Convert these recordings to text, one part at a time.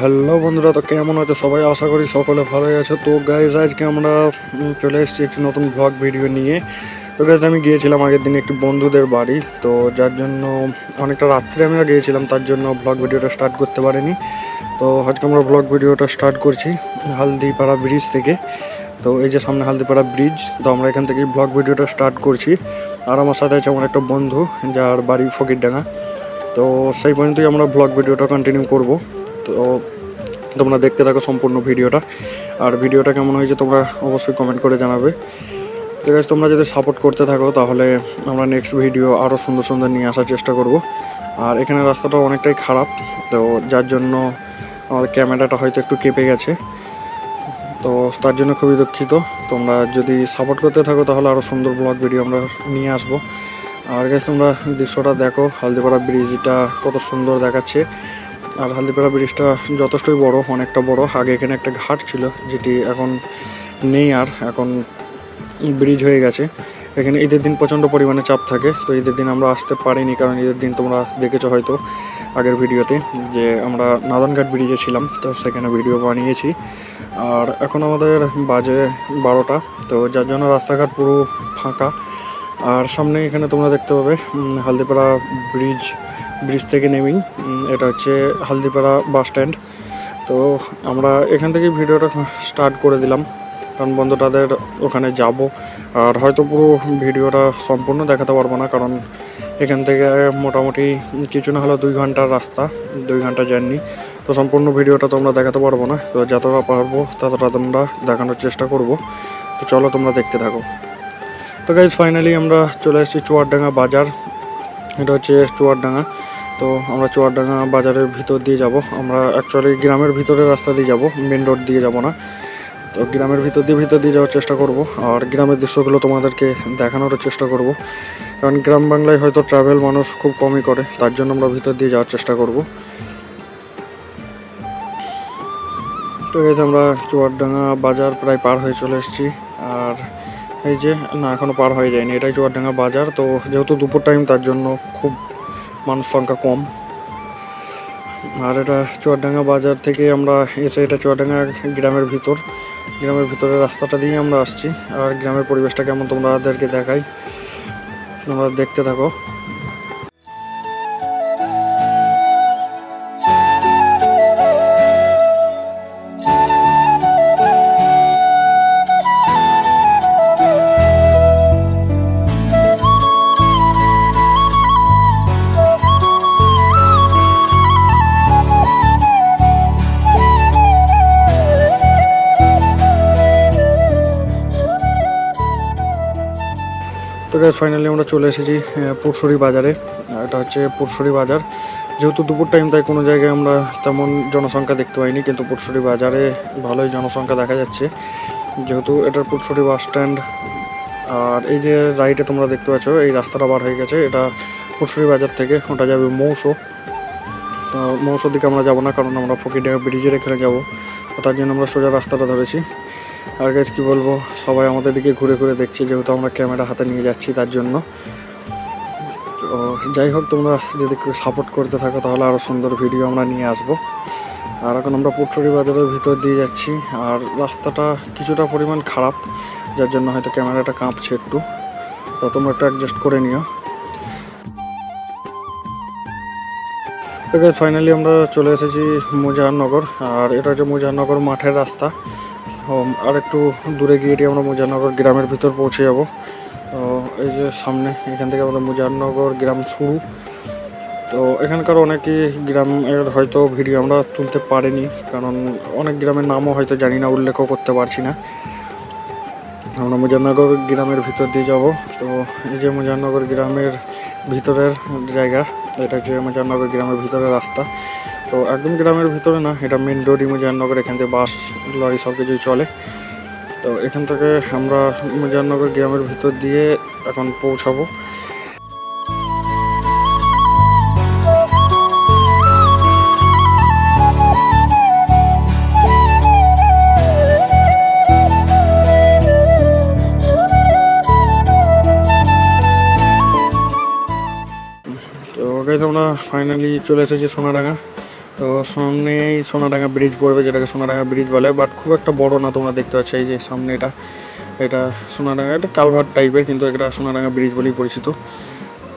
Hello বন্ধুরা, তো কেমন আছে? সবাই আশা করি সকলে ভালোই আছে। তো গাইজ আজকে আমরা চলে এসেছি একটি নতুন ব্লগ ভিডিও নিয়ে। তো গাইজ আমি গিয়েছিলাম আগের দিন একটি বন্ধুদের বাড়ি। তো যার জন্য অনেকটা রাত্রে আমরা গিয়েছিলাম, তার জন্য ব্লগ ভিডিওটা স্টার্ট করতে পারিনি। তো আজকে আমরা ব্লগ ভিডিওটা স্টার্ট করছি হালদিপাড়া ব্রিজ থেকে। তো এই যে সামনে হালদিপাড়া ব্রিজ তো আমরা এখান থেকেই ব্লগ ভিডিওটা স্টার্ট করছি। আর আমার সাথে আছে আমার একটা বন্ধু, যার বাড়ি ফকিরডাঙ্গা। তো সেই পর্যন্তই আমরা ব্লগ ভিডিওটা কন্টিনিউ করব। তো তোমরা দেখতে থাকো সম্পূর্ণ ভিডিওটা। আর ভিডিওটা কেমন হয়েছে তোমরা অবশ্যই কমেন্ট করে জানাবে। তো guys, তোমরা যদি সাপোর্ট করতে থাকো তাহলে আমরা নেক্সট ভিডিও আরও সুন্দর সুন্দর নিয়ে আসার চেষ্টা করব। আর এখানে রাস্তাটা অনেকটাই খারাপ তো যার জন্য আমার ক্যামেরাটা হয়তো একটু কেঁপে গেছে। তো তার জন্য খুবই দুঃখিত। তোমরা যদি সাপোর্ট করতে থাকো তাহলে আরও সুন্দর ব্লগ ভিডিও আমরা নিয়ে আসব। আর গাইস তোমরা দৃশ্যটা দেখো হালদিপাড়া ব্রিজটা কত সুন্দর দেখাচ্ছে। আর হালদিপাড়া ব্রিজটা যথেষ্টই বড়, অনেকটা বড়। আগে এখানে একটা ঘাট ছিল, যেটি এখন নেই আর, এখন ব্রিজ হয়ে গেছে। এখানে ঈদের দিন প্রচণ্ড পরিমাণে চাপ থাকে, তো ঈদের দিন আমরা আসতে পারিনি, কারণ ঈদের দিন তোমরা দেখেছ হয়তো আগের ভিডিওতে যে আমরা নাদানঘাট ব্রিজে ছিলাম, তো সেখানে ভিডিও বানিয়েছি। আর এখন আমাদের বাজে বারোটা, তো যার জন্য রাস্তাঘাট পুরো ফাঁকা। আর সামনে এখানে তোমরা দেখতে পাবে হালদিপাড়া ব্রিজ ব্রিজ থেকে নেমেই এটা হচ্ছে হালদিপাড়া বাস স্ট্যান্ড। তো আমরা এখান থেকে ভিডিওটা স্টার্ট করে দিলাম, কারণ বন্ধুটাদের ওখানে যাব। আর হয়তো পুরো ভিডিওটা সম্পূর্ণ দেখাতে পারব না, কারণ এখান থেকে মোটামুটি কিছু না হলেও দুই ঘণ্টার রাস্তা, দুই ঘণ্টা জার্নি। তো সম্পূর্ণ ভিডিওটা তোমরা দেখাতে পারব না। তো যতটা পারব ততটা তোমরা দেখানোর চেষ্টা করব। তো চলো তোমরা দেখতে থাকো। তো গাইজ ফাইনালি আমরা চলে এসেছি চুয়ারডাঙ্গা বাজার। এটা হচ্ছে চুয়ারডাঙ্গা তো আমরা চুয়ারডাঙ্গা বাজারের ভিতর দিয়ে যাব। আমরা অ্যাকচুয়ালি গ্রামের ভিতরের রাস্তা দিয়ে যাব মেন রোড দিয়ে যাব না। তো গ্রামের ভিতর দিয়ে ভিতর দিয়ে যাওয়ার চেষ্টা করব। আর গ্রামের দৃশ্যগুলো তোমাদেরকে দেখানোর চেষ্টা করব। কারণ গ্রাম বাংলায় হয়তো ট্রাভেল মানুষ খুব কমই করে, তার জন্য আমরা ভিতর দিয়ে যাওয়ার চেষ্টা করব। তো আমরা চুয়ারডাঙ্গা বাজার প্রায় পার হয়ে চলে এসেছি। আর এই যে, না এখনও পার হয়ে যায়নি। এটাই চুয়ারডাঙ্গা বাজার, তো যেহেতু দুপুর টাইম তার জন্য খুব মানুষ সংখ্যা কম। আর এটা চুয়ারডাঙ্গা বাজার থেকে আমরা এসে এটা চুয়ারডাঙ্গা গ্রামের ভিতর, গ্রামের ভিতরে রাস্তাটা দিয়ে আমরা আসছি। আর গ্রামের পরিবেশটা কেমন, তোমাদেরকে দেখাই। তোমরা দেখতে থাকো। গ্যাস ফাইনালি আমরা চলে এসেছি পুরসুরি বাজারে। এটা হচ্ছে পুরসুরি বাজার। যেহেতু দুপুর টাইম তাই কোনো জায়গায় আমরা তেমন জনসংখ্যা দেখতে পাইনি, কিন্তু পুরসুরি বাজারে ভালোই জনসংখ্যা দেখা যাচ্ছে। যেহেতু এটার পুরসুরি বাস স্ট্যান্ড, আর এই যে রাইটে তোমরা দেখতে পাচ্ছ, এই রাস্তাটা বার হয়ে গেছে। এটা পুরসুরি বাজার থেকে, ওটা যাবে মৌসো। মৌসোর দিকে আমরা যাব না, কারণ আমরা ফকিরডাঙ্গা ব্রিজের এখানে যাব। তার জন্য আমরা সোজা রাস্তাটা ধরেছি। আর গাছ কি বলব? সবাই আমাদের দিকে ঘুরে ঘুরে দেখছে, যেহেতু আমরা ক্যামেরা হাতে নিয়ে যাচ্ছি তার জন্য। তো যাই হোক, তোমরা যদি কেউ সাপোর্ট করতে থাকো, তাহলে আরও সুন্দর ভিডিও আমরা নিয়ে আসব। আর এখন আমরা পুটরি বাজারের ভিতর দিয়ে যাচ্ছি, আর রাস্তাটা কিছুটা পরিমাণ খারাপ, যার জন্য হয়তো ক্যামেরাটা কাঁপছে একটু। তো তোমরা একটু অ্যাডজাস্ট করে নিও। তো ফাইনালি আমরা চলে এসেছি মুজাহারনগর আর এটা হচ্ছে মুজাহারনগর মাঠের রাস্তা। আর একটু দূরে গিয়ে এটি আমরা মুজাহারনগর গ্রামের ভিতর পৌঁছে যাব। তো এই যে সামনে, এখান থেকে আমাদের মুজাহারনগর গ্রাম শুরু। তো এখানকার অনেকই গ্রামের হয়তো ভিডিও আমরা তুলতে পারিনি, কারণ অনেক গ্রামের নামও হয়তো জানি না, উল্লেখও করতে পারছি না। আমরা মুজাহারনগর গ্রামের ভিতর দিয়ে যাব। তো এই যে মুজাহারনগর গ্রামের ভিতরের জায়গা, এটা হচ্ছে মুজাহারনগর গ্রামের ভিতরের রাস্তা। তো একদম গ্রামের ভিতরে না, এটা মেন রোডই মুজাহারনগর এখান থেকে বাস লরি সব কিছুই চলে। তো এখান থেকে আমরা মুজাহারনগর গ্রামের ভিতর দিয়ে এখন পৌঁছাবো। তো আমরা ফাইনালি চলে এসেছি সোনাডাঙ্গা। তো সামনেই সোনাডাঙ্গা ব্রিজ পড়বে, যেটাকে সোনাডাঙ্গা ব্রিজ বলে। বাট খুব একটা বড় না, তোমরা দেখতে পাচ্ছ এই যে সামনে এটা। এটা সোনাডাঙ্গা, এটা কালভার্ট টাইপের কিন্তু এটা সোনাডাঙ্গা ব্রিজ বলেই পরিচিত।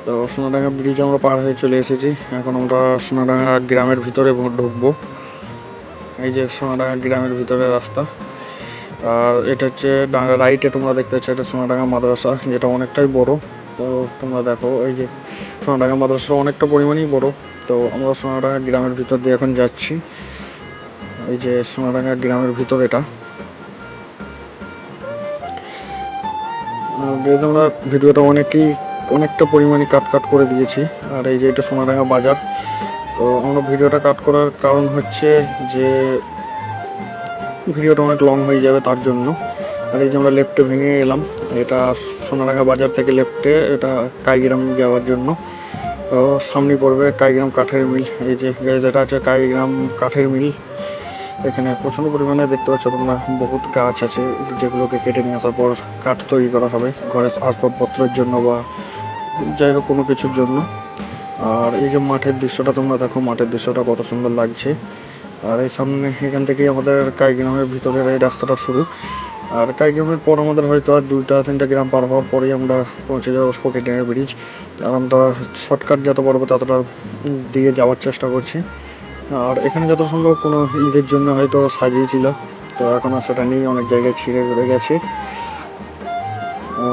তো সোনাডাঙ্গা ব্রিজ আমরা পার হয়ে চলে এসেছি। এখন আমরা সোনাডাঙ্গা গ্রামের ভিতরে ঢুকবো। এই যে সোনাডাঙ্গা গ্রামের ভিতরে রাস্তা। আর এটা হচ্ছে রাইটে তোমরা দেখতে পাচ্ছ, এটা সোনাডাঙ্গা মাদ্রাসা, যেটা অনেকটাই বড়। তো তোমরা দেখো, এই যে সোনাডাঙ্গা মাদ্রাসা অনেকটা পরিমাণেই বড়। তো আমরা সোনাডাঙ্গা গ্রামের ভিতর দিয়ে এখন যাচ্ছি। এই যে সোনাডাঙ্গা গ্রামের ভিতর এটা। আমরা ভিডিওটা অনেকই অনেকটা পরিমাণে কাট কাট করে দিয়েছি, আর এই যে এটা সোনাডাঙ্গা বাজার। তো আমরা ভিডিওটা কাট করার কারণ হচ্ছে যে ভিডিওটা অনেক লং হয়ে যাবে তার জন্য। আর এই যে আমরা লেফটে ভেঙে এলাম, এটা সোনাডাঙ্গা বাজার থেকে লেফটে এটা কাইগ্রাম যাওয়ার জন্য। তো সামনে পড়বে কাইগ্রাম কাঠের মিল। এই যে যেটা আছে কাইগ্রাম কাঠের মিল। এখানে প্রচণ্ড পরিমাণে দেখতে পাচ্ছ তোমরা, বহুত গাছ আছে যেগুলোকে কেটে নিয়ে আসার পর কাঠ তৈরি করা হবে ঘরের আসবাবপত্রের জন্য বা যাই হোক কোনো কিছুর জন্য। আর এই যে মাঠের দৃশ্যটা তোমরা দেখো, মাঠের দৃশ্যটা কত সুন্দর লাগছে। আর এই সামনে এখান থেকেই আমাদের কাইগ্রামের ভিতরের এই রাস্তাটা শুরু। আর কাইগ্রামের পর আমাদের হয়তো আর দুইটা, তিনটা গ্রাম পার হওয়ার পরেই আমরা পৌঁছে যাব ফকিরডাঙ্গা ব্রিজ আর আমরা শর্টকাট যত পারব ততটা দিয়ে যাওয়ার চেষ্টা করছি। আর এখানে যত সম্ভব কোনো ঈদের জন্য হয়তো সাজিয়েছিল। তো এখন আর সেটা নিয়ে অনেক জায়গায় ছিঁড়ে ঘুরে গেছে।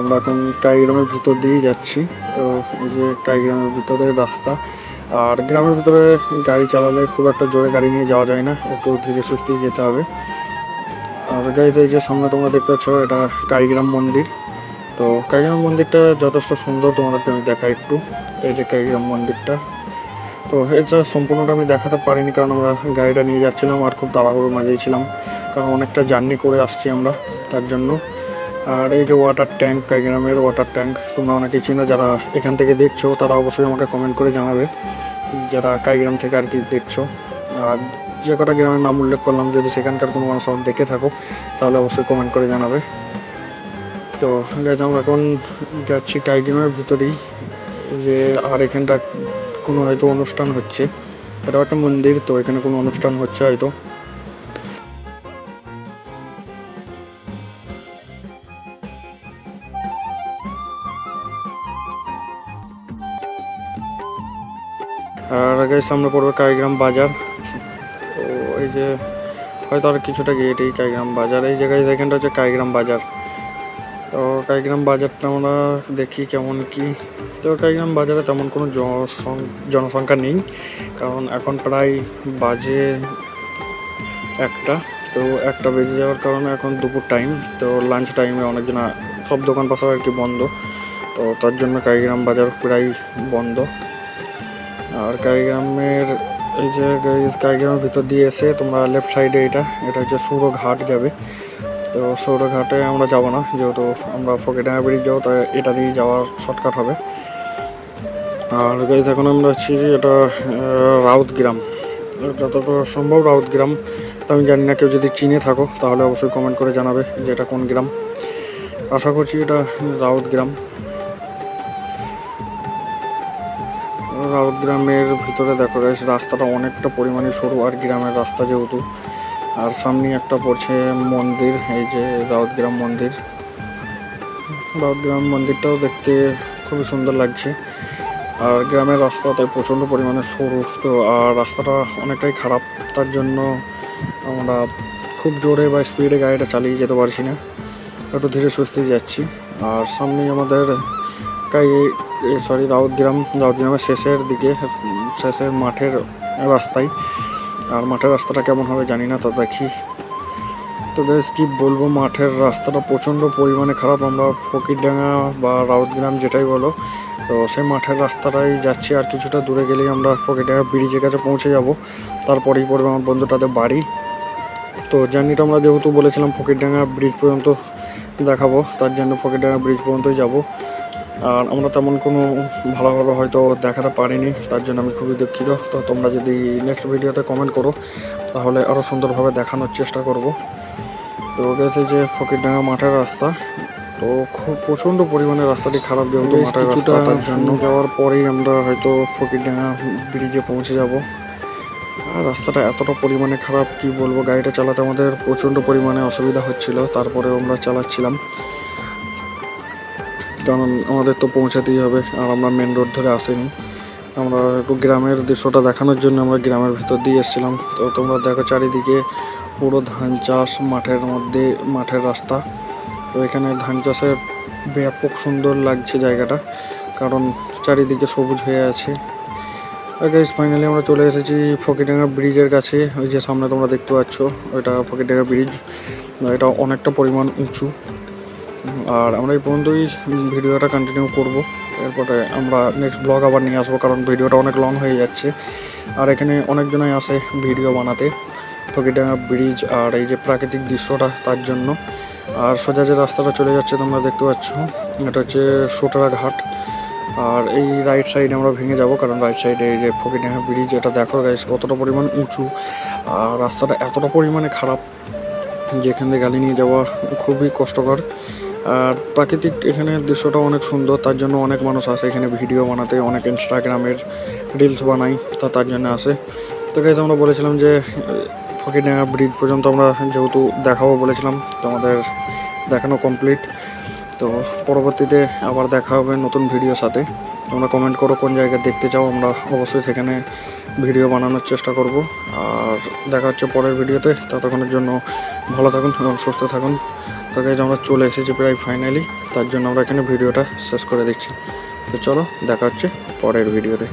আমরা এখন টাইগ্রামের ভিতর দিয়েই যাচ্ছি। তো এই যে টাইগ্রামের ভিতরে রাস্তা। আর গ্রামের ভিতরে গাড়ি চালালে খুব একটা জোরে গাড়ি নিয়ে যাওয়া যায় না। একটু ধীরে সুস্থেই যেতে হবে। গাড়িতে এই যে সামনে তোমরা দেখতে পাচ্ছ, এটা কাইগ্রাম মন্দির। তো কাইগ্রাম মন্দিরটা যথেষ্ট সুন্দর, তোমাদেরকে আমি দেখাই একটু। এই যে কাইগ্রাম মন্দিরটা। তো এটা সম্পূর্ণটা আমি দেখাতে পারিনি, কারণ আমরা গাড়িটা নিয়ে যাচ্ছিলাম আর খুব তাড়াহুড়োর মাঝেই ছিলাম। কারণ অনেকটা জার্নি করে আসছি আমরা তার জন্য। আর এই যে ওয়াটার ট্যাঙ্ক কাইগ্রামের ওয়াটার ট্যাঙ্ক তোমরা অনেকেই চিনো, যারা এখান থেকে দেখছ, তারা অবশ্যই আমাকে কমেন্ট করে জানাবে, যারা কাইগ্রাম থেকে আর কি দেখছ। আর যে কটা গ্রামের নাম উল্লেখ করলাম, যদি সেখানকার কোনো মানুষ আমার দেখে থাকো, তাহলে অবশ্যই কমেন্ট করে জানাবে। তো গাছ আমরা এখন যাচ্ছি টাইগ্রামের ভিতরেই, যে আর এখানটা কোনো হয়তো অনুষ্ঠান হচ্ছে। এটা একটা মন্দির, তো এখানে কোনো অনুষ্ঠান হচ্ছে হয়তো। আর আগে সামনে পড়বে কাইগ্রাম বাজার। এই যে হয়তো আর কিছুটা গিয়ে এটাই কাইগ্রাম বাজার। এই জায়গায় এখানটা হচ্ছে কাইগ্রাম বাজার। তো কাইগ্রাম বাজারটা আমরা দেখি কেমন কি। তো কাইগ্রাম বাজারে তেমন কোনো জনসং- জনসংখ্যা নেই, কারণ এখন প্রায় বাজে একটা। তো একটা বেজে যাওয়ার কারণে এখন দুপুর টাইম তো লাঞ্চ টাইমে অনেকজন সব দোকান পাশার আর কি বন্ধ। তো তার জন্য কাইগ্রাম বাজার প্রায় বন্ধ। আর কাইগ্রামের এই যে guys, কাইগ্রামের ভিতর দিয়ে এসে তোমরা লেফট সাইডে এটা এটা হচ্ছে সৌরঘাট যাবে। তো সৌরঘাটে আমরা যাব না যেহেতু আমরা ফকিরডাঙ্গা ব্রিজ যাব তাই এটা দিয়ে যাওয়ার শর্টকাট হবে। আর গাইজ এখন আমরা আছি এটা রাউত গ্রাম যতটা সম্ভব রাউত গ্রাম তো আমি জানি না কেউ যদি চিনে থাকো তাহলে অবশ্যই কমেন্ট করে জানাবে যে এটা কোন গ্রাম। আশা করছি এটা রাউত গ্রাম গ্রামের ভিতরে দেখো গাইস রাস্তাটা অনেকটা পরিমাণে সরু আর গ্রামের রাস্তা যেহেতু। আর সামনে একটা পড়ছে মন্দির, এই যে রাউত গ্রাম মন্দির। রাউত গ্রাম মন্দিরটাও দেখতে খুবই সুন্দর লাগছে। আর গ্রামের রাস্তাতে প্রচণ্ড পরিমাণে সরু। তো, আর রাস্তাটা অনেকটাই খারাপ, তার জন্য আমরা খুব জোরে বা স্পিডে গাড়িটা চালিয়ে যেতে পারছি না। একটু ধীরে সুস্থেই যাচ্ছি। আর সামনেই আমাদের কাই সরি রাউত গ্রাম রাউত গ্রামের শেষের দিকে, শেষের মাঠের রাস্তায়। আর মাঠের রাস্তাটা কেমন হবে জানি না, তো দেখি। তো বেশ কি বলব, মাঠের রাস্তাটা প্রচণ্ড পরিমাণে খারাপ। আমরা ফকিরডাঙ্গা বা রাউতগ্রাম যেটাই বলো, তো সেই মাঠের রাস্তাটাই যাচ্ছি। আর কিছুটা দূরে গেলেই আমরা ফকিরডাঙ্গা ব্রিজের কাছে পৌঁছে যাব। তারপরেই পড়বে আমার বন্ধু তাদের বাড়ি। তো জার্নিটা আমরা যেহেতু বলেছিলাম, ফকিরডাঙ্গা ব্রিজ পর্যন্ত দেখাবো, তার জন্য ফকিরডাঙ্গা ব্রিজ পর্যন্তই যাব। আর আমরা তেমন কোনো ভালোভাবে হয়তো দেখাতে পারিনি তার জন্য আমি খুবই দুঃখিত। তো তোমরা যদি নেক্সট ভিডিওতে কমেন্ট করো তাহলে আরও সুন্দরভাবে দেখানোর চেষ্টা করব। তো গেছে যে ফকিরডাঙ্গা মাঠের রাস্তা তো খুব প্রচণ্ড পরিমাণে রাস্তাটি খারাপ যেহেতু মাঠের রাস্তা তার জন্য যাওয়ার পরেই আমরা হয়তো ফকিরডাঙ্গা ব্রিজে পৌঁছে যাব। আর রাস্তাটা এতটা পরিমাণে খারাপ কি বলব? গাড়িটা চালাতে আমাদের প্রচণ্ড পরিমাণে অসুবিধা হচ্ছিল তারপরে আমরা চালাচ্ছিলাম। কারণ আমাদের তো পৌঁছাতেই হবে, আর আমরা মেন রোড ধরে আসিনি। আমরা একটু গ্রামের দৃশ্যটা দেখানোর জন্য আমরা গ্রামের ভিতর দিয়ে এসেছিলাম। তো তোমরা দেখো চারিদিকে পুরো ধান চাষ, মাঠের মধ্যে, মাঠের রাস্তা। তো এখানে ধান চাষের ব্যাপক সুন্দর লাগছে জায়গাটা, কারণ চারিদিকে সবুজ হয়ে আছে। গাইজ ফাইনালি আমরা চলে এসেছি ফকিরডাঙ্গা ব্রিজের কাছে। ওই যে সামনে তোমরা দেখতে পাচ্ছ, ওইটা ফকিরডাঙ্গা ব্রিজ। এটা অনেকটা পরিমাণ উঁচু। আর আমরা এই পর্যন্তই ভিডিওটা কন্টিনিউ করব। এরপরে আমরা নেক্সট ব্লগ আবার নিয়ে আসব, কারণ ভিডিওটা অনেক লং হয়ে যাচ্ছে। আর এখানে অনেকজনই আসে ভিডিও বানাতে। ফকিরডাঙ্গা ব্রিজ আর এই যে প্রাকৃতিক দৃশ্যটা, তার জন্য। আর সোজা যে রাস্তাটা চলে যাচ্ছে, তোমরা দেখতে পাচ্ছ, এটা হচ্ছে সোটারা ঘাট। আর এই রাইট সাইডে আমরা ভেঙে যাব, কারণ রাইট সাইডে এই যে ফকিরডাঙ্গা ব্রিজ এটা দেখো গাইস কতটা পরিমাণ উঁচু। আর রাস্তাটা এতটা পরিমাণে খারাপ, যেখান থেকে গাড়ি নিয়ে যাওয়া খুবই কষ্টকর। প্রাকৃতিক এখানে দৃশ্যটা অনেক সুন্দর, তার জন্য অনেক মানুষ আসে এখানে ভিডিও বানাতে, অনেক ইনস্টাগ্রামের রিলস বানাই, তা তার জন্য আসে। তো গাইজ আমরা বলেছিলাম যে ফকিরডাঙ্গা ব্রিজ পর্যন্ত আমরা যেহেতু দেখাবো বলেছিলাম, তো আমাদের দেখানো কমপ্লিট তো পরবর্তীতে আবার দেখা হবে নতুন ভিডিওর সাথে। তোমরা কমেন্ট করো কোন জায়গায় দেখতে চাও, আমরা অবশ্যই সেখানে ভিডিও বানানোর চেষ্টা করব। আর দেখা হচ্ছে পরের ভিডিওতে ততক্ষণের জন্য ভালো থাকুন সুস্থ থাকুন। তো গাইজ আমরা চলে এসেছি প্রায় ফাইনালি তার জন্য আমরা এখানে ভিডিওটা শেষ করে দিচ্ছি। তো চলো, দেখা হচ্ছে পরের ভিডিওতে